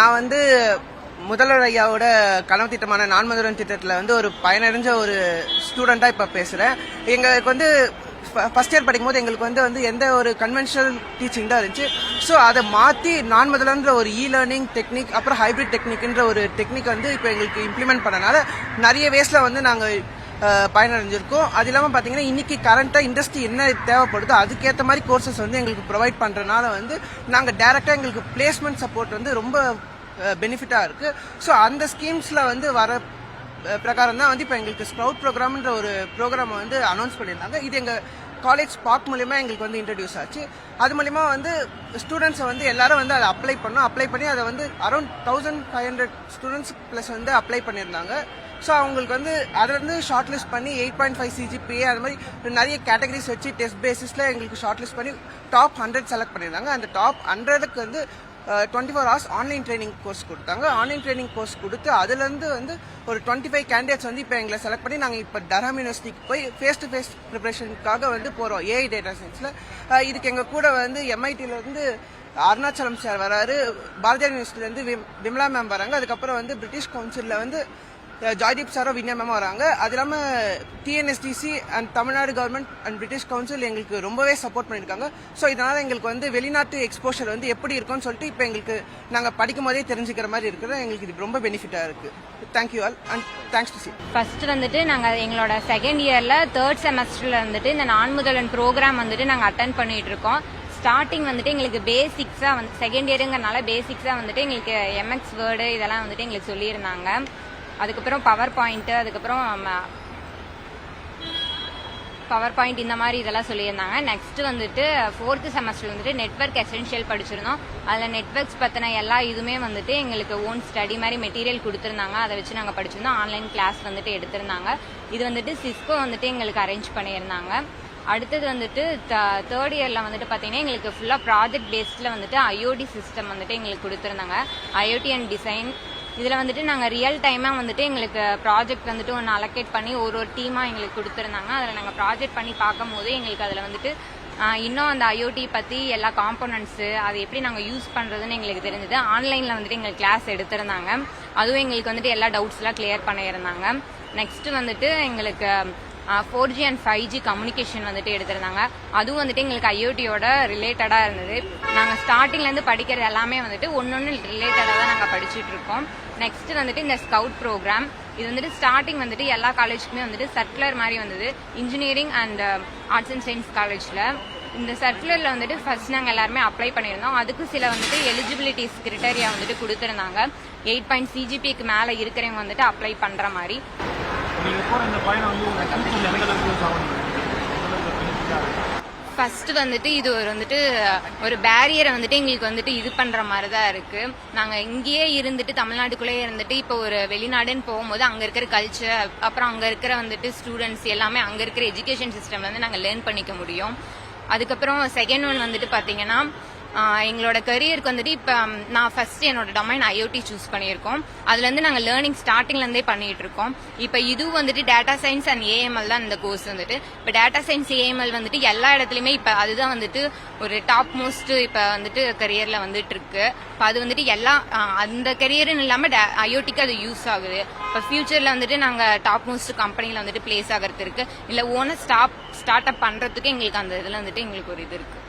நான் வந்து முதல்வர் ஐயாவோட கனவு திட்டமான நான் திட்டத்தில் வந்து ஒரு பயனடைஞ்ச ஒரு ஸ்டூடெண்ட்டாக இப்போ பேசுகிறேன் எங்களுக்கு வந்து ஃபஸ்ட் இயர் படிக்கும்போது எங்களுக்கு வந்து வந்து எந்த ஒரு கன்வென்ஷனல் டீச்சிங் தான் இருந்துச்சு. ஸோ அதை மாற்றி நான் ஒரு இ லேர்னிங் டெக்னிக் அப்புறம் ஹைப்ரிட் டெக்னிக்ன்ற ஒரு டெக்னிக் வந்து இப்போ எங்களுக்கு இம்ப்ளிமெண்ட் பண்ணனால நிறைய வேஸில் வந்து நாங்கள் பயனடைஞ்சிருக்கோம். அது இல்லாமல் பார்த்தீங்கன்னா இன்றைக்கி கரண்ட்டாக இண்டஸ்ட்ரி என்ன தேவைப்படுதோ அதுக்கேற்ற மாதிரி கோர்சஸ் வந்து எங்களுக்கு ப்ரொவைட் பண்ணுறனால வந்து நாங்கள் டேரெக்டாக எங்களுக்கு பிளேஸ்மெண்ட் சப்போர்ட் வந்து ரொம்ப பெனிஃபிட்டாக இருக்குது ஸோ அந்த ஸ்கீம்ஸில் வந்து வர பிரகாரம் தான் வந்து இப்போ எங்களுக்கு ஸ்ப்ரவுட் ப்ரோக்ராம்ன்ற ஒரு ப்ரோக்ராமை வந்து அனௌன்ஸ் பண்ணியிருந்தாங்க. இது எங்கள் காலேஜ் பார்க் மூலிமா எங்களுக்கு வந்து இன்ட்ரடியூஸ் ஆச்சு. அது மூலிமா வந்து ஸ்டூடெண்ட்ஸை வந்து எல்லாரும் வந்து அதை அப்ளை பண்ணோம். அப்ளை பண்ணி அதை வந்து around thousand five hundred students plus வந்து அப்ளை பண்ணியிருந்தாங்க. ஸோ அவங்களுக்கு வந்து அதை வந்து ஷார்ட் லிஸ்ட் பண்ணி எயிட் பாயிண்ட் ஃபைவ் சிஜிபிஏ அது மாதிரி நிறைய கேட்டகரிஸ் வச்சு டெஸ்ட் பேசிஸில் எங்களுக்கு ஷார்ட் லிஸ்ட் பண்ணி டாப் ஹண்ட்ரட் செலக்ட் பண்ணியிருந்தாங்க. அந்த டாப் ஹண்ட்ரடுக்கு வந்து twenty four hours online training course கொடுத்தாங்க. ஆன்லைன் ட்ரைனிங் கோர்ஸ் கொடுத்து அதுலேருந்து வந்து ஒரு டுவெண்ட்டி ஃபைவ் கேண்டிடேட்ஸ் வந்து இப்போ எங்களை செலக்ட் பண்ணி நாங்கள் இப்போ டர்ஹாம் யூனிவர்சிட்டிக்கு போய் ஃபேஸ் டு ஃபேஸ் ப்ரிப்பரேஷனுக்காக வந்து போகிறோம் ஏஐ டேட்டா சயின்ஸில் இதுக்கு எங்கள் கூட வந்து எம்ஐடியிலேருந்து அருணாச்சலம் சார் வராரு. பாரதியார் யூனிவர்சிட்டிலேருந்து விமலா மேம் வராங்க. அதுக்கப்புறம் வந்து பிரிட்டிஷ் கவுன்சிலில் வந்து ஜாய்தீப் சாரோ வின்யா மேமும் வராங்க. அது இல்லாமல் TNSDC and Tamil Nadu government and British council எங்களுக்கு ரொம்பவே சப்போர்ட் பண்ணியிருக்காங்க. ஸோ இதனால் எங்களுக்கு வந்து வெளிநாட்டு எக்ஸ்போஷர் வந்து எப்படி இருக்கும்னு சொல்லிட்டு இப்போ எங்களுக்கு நாங்கள் படிக்கும் போதே தெரிஞ்சுக்கிற மாதிரி இருக்கிறது. எங்களுக்கு இது ரொம்ப பெனிஃபிட்டாக இருக்குது thank you all and thanks to C first வந்துட்டு நாங்கள் எங்களோட செகண்ட் இயரில் தேர்ட் செமஸ்டரில் வந்துட்டு இந்த நான் முதல்வன் ப்ரோக்ராம் வந்துட்டு நாங்கள் அட்டன் பண்ணிட்டு இருக்கோம். ஸ்டார்டிங் வந்துட்டு எங்களுக்கு பேசிக்ஸாக வந்து செகண்ட் இயருங்கிறனால பேசிக்ஸாக வந்துட்டு எங்களுக்கு எம்எக்ஸ் வேர்டு இதெல்லாம் வந்துட்டு எங்களுக்கு சொல்லியிருந்தாங்க. அதுக்கப்புறம் பவர் பாயிண்ட்டு அதுக்கப்புறம் பவர் பாயிண்ட் இந்த மாதிரி இதெல்லாம் சொல்லியிருந்தாங்க. நெக்ஸ்ட் வந்துட்டு ஃபோர்த்து செமஸ்டர் வந்துட்டு நெட்வொர்க் எசென்ஷியல் படிச்சிருந்தோம். அதில் நெட்வொர்க்ஸ் பற்றின எல்லா இதுவுமே வந்துட்டு எங்களுக்கு ஓன் ஸ்டடி மாதிரி மெட்டீரியல் கொடுத்துருந்தாங்க. அதை வச்சு நாங்கள் படிச்சிருந்தோம். ஆன்லைன் கிளாஸ் வந்துட்டு எடுத்திருந்தாங்க. இது வந்துட்டு சிஸ்கோ வந்துட்டு எங்களுக்கு அரேஞ்ச் பண்ணியிருந்தாங்க. அடுத்தது வந்துட்டு தேர்ட் இயரில் வந்துட்டு பார்த்தீங்கன்னா எங்களுக்கு ஃபுல்லாக ப்ராஜெக்ட் பேஸ்டில் வந்துட்டு ஐஓடி சிஸ்டம் வந்துட்டு எங்களுக்கு கொடுத்துருந்தாங்க. ஐஓடி அண்ட் டிசைன் இதில் வந்துட்டு நாங்கள் ரியல் டைமாக வந்துட்டு எங்களுக்கு ப்ராஜெக்ட் வந்துட்டு ஒன்று அலோகேட் பண்ணி ஒரு ஒரு டீமாக எங்களுக்கு கொடுத்துருந்தாங்க. அதில் நாங்கள் ப்ராஜெக்ட் பண்ணி பார்க்கும்போது எங்களுக்கு அதில் வந்துட்டு இன்னும் அந்த ஐஓடி பற்றி எல்லா காம்போனன்ட்ஸு அதை எப்படி நாங்கள் யூஸ் பண்ணுறதுன்னு எங்களுக்கு தெரிஞ்சது. ஆன்லைனில் வந்துட்டு எங்களுக்கு கிளாஸ் எடுத்திருந்தாங்க. அதுவும் எங்களுக்கு வந்துட்டு எல்லா டவுட்ஸ்லாம் கிளியர் பண்ணியிருந்தாங்க. நெக்ஸ்ட்டு வந்துட்டு எங்களுக்கு four G and five G communication வந்துட்டு எடுத்திருந்தாங்க. அதுவும் வந்துட்டு எங்களுக்கு ஐஓடியோட ரிலேட்டடாக இருந்தது. நாங்கள் ஸ்டார்டிங்லேருந்து படிக்கிறது எல்லாமே வந்துட்டு ஒன்று ஒன்று ரிலேட்டடாக தான் நாங்கள் படிச்சுட்டு இருக்கோம். நெக்ஸ்ட் வந்துட்டு இந்த ஸ்கவுட் ப்ரோக்ராம் இது வந்துட்டு ஸ்டார்டிங் வந்துட்டு எல்லா காலேஜுக்குமே வந்துட்டு சர்க்குலர் மாதிரி வந்தது. Engineering and arts and science காலேஜில் இந்த சர்க்குலரில் வந்துட்டு ஃபர்ஸ்ட் நாங்கள் எல்லாருமே அப்ளை பண்ணியிருந்தோம். அதுக்கு சில வந்துட்டு எலிஜிபிலிட்டிஸ் கிரிட்டரியா வந்துட்டு கொடுத்துருந்தாங்க. எயிட் பாயிண்ட் சிஜிபிக்கு மேலே இருக்கிறவங்க வந்துட்டு அப்ளை பண்ணுற மாதிரி. இந்த பயணம் வந்து ஃபஸ்ட்டு வந்துட்டு இது ஒரு வந்துட்டு ஒரு பேரியரை வந்துட்டு எங்களுக்கு வந்துட்டு இது பண்ணுற மாதிரி தான் இருக்குது நாங்கள் இங்கேயே இருந்துட்டு தமிழ்நாட்டுக்குள்ளேயே இருந்துட்டு இப்போ ஒரு வெளிநாடுன்னு போகும்போது அங்கே இருக்கிற கல்ச்சர் அப்புறம் அங்கே இருக்கிற வந்துட்டு ஸ்டூடெண்ட்ஸ் எல்லாமே அங்கே இருக்கிற எஜுகேஷன் சிஸ்டம் வந்து லேர்ன் பண்ணிக்க முடியும். அதுக்கப்புறம் செகண்ட் ஒன் வந்துட்டு பார்த்தீங்கன்னா எங்களோட கரியருக்கு வந்துட்டு இப்போ நான் ஃபர்ஸ்ட் என்னோட டொமைன் ஐஓடி சூஸ் பண்ணியிருக்கோம். அதுலேருந்து நாங்கள் லேர்னிங் ஸ்டார்டிங்லேருந்தே பண்ணிட்டு இருக்கோம் இப்போ இது வந்துட்டு டேட்டா சயின்ஸ் அண்ட் ஏஎம்எல் தான் இந்த கோர்ஸ் வந்துட்டு. இப்போ டேட்டா சயின்ஸ் ஏஎம்எல் வந்துட்டு எல்லா இடத்துலையுமே இப்போ அதுதான் வந்துட்டு ஒரு டாப் மோஸ்ட் இப்போ வந்துட்டு கரியரில் வந்துட்டு இருக்கு இப்போ அது வந்துட்டு எல்லா அந்த கரியர்னு இல்லாமல் ஐஓடிக்கு அது யூஸ் ஆகுது. இப்போ ஃபியூச்சரில் வந்துட்டு நாங்கள் டாப் மோஸ்ட் கம்பெனியில் வந்துட்டு பிளேஸ் ஆகிறது இருக்கு. இல்லை ஓனர் ஸ்டாப் ஸ்டார்ட் அப் பண்ணுறதுக்கு எங்களுக்கு அந்த இதில் வந்துட்டு எங்களுக்கு ஒரு இது இருக்கு.